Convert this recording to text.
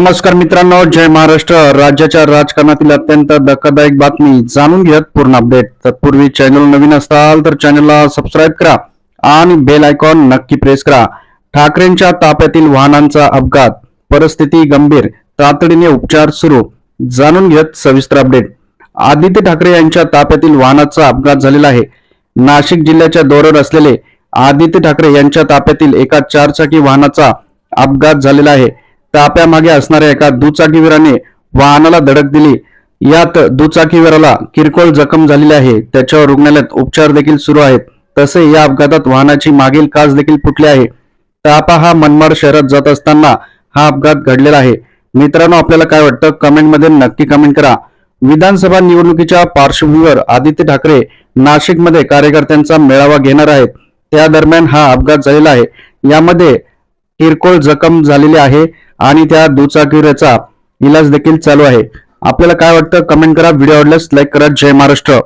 नमस्कार मित्रांनो जय महाराष्ट्र. राज्याच्या राजकारणातील अत्यंत धक्कादायक बातमी जाणून घेत पूर्ण अपडेट तत्पूर्वी चॅनल नवीन असाल तर चॅनलला सबस्क्राईब करा आणि बेल आयकॉन नक्की प्रेस करा. ठाकरेंच्या ताप्यातील वाहनांचा अपघात परिस्थिती गंभीर तातडीने उपचार सुरू. जाणून घेत सविस्तर अपडेट आदित्य ठाकरे यांच्या ताप्यातील वाहनाचा अपघात झालेला आहे. नाशिक जिल्ह्याच्या दौऱ्यावर असलेले आदित्य ठाकरे यांच्या ताप्यातील एका चारचाकी वाहनाचा अपघात झालेला आहे. ताप्यामागे असणाऱ्या एका दुचाकीवीराने वाहनाला धडक दिली. यात दुचाकीवीराला किरकोळ जखम झालेली आहे. त्याच्यावर रुग्णालयात उपचार देखील सुरू आहेत. तसे या अपघातात वाहनाची मागील काच देखील फुटली आहे. तापा हा मनमाड शहरात जात असताना हा अपघात घडलेला आहे. मित्रांनो आपल्याला काय वाटतं? कमेंटमध्ये नक्की कमेंट करा. विधानसभा निवडणुकीच्या पार्श्वभूमीवर आदित्य ठाकरे नाशिकमध्ये कार्यकर्त्यांचा मेळावा घेणार आहेत. त्या दरम्यान हा अपघात झालेला आहे. यामध्ये किरकोळ जखम झालेली आहे आणि त्या दुचाकीचा इलाज देखील चालू आहे. आपल्याला काय वाटतं? कमेंट करा. व्हिडिओ आवडल्यास लाईक करा. जय महाराष्ट्र.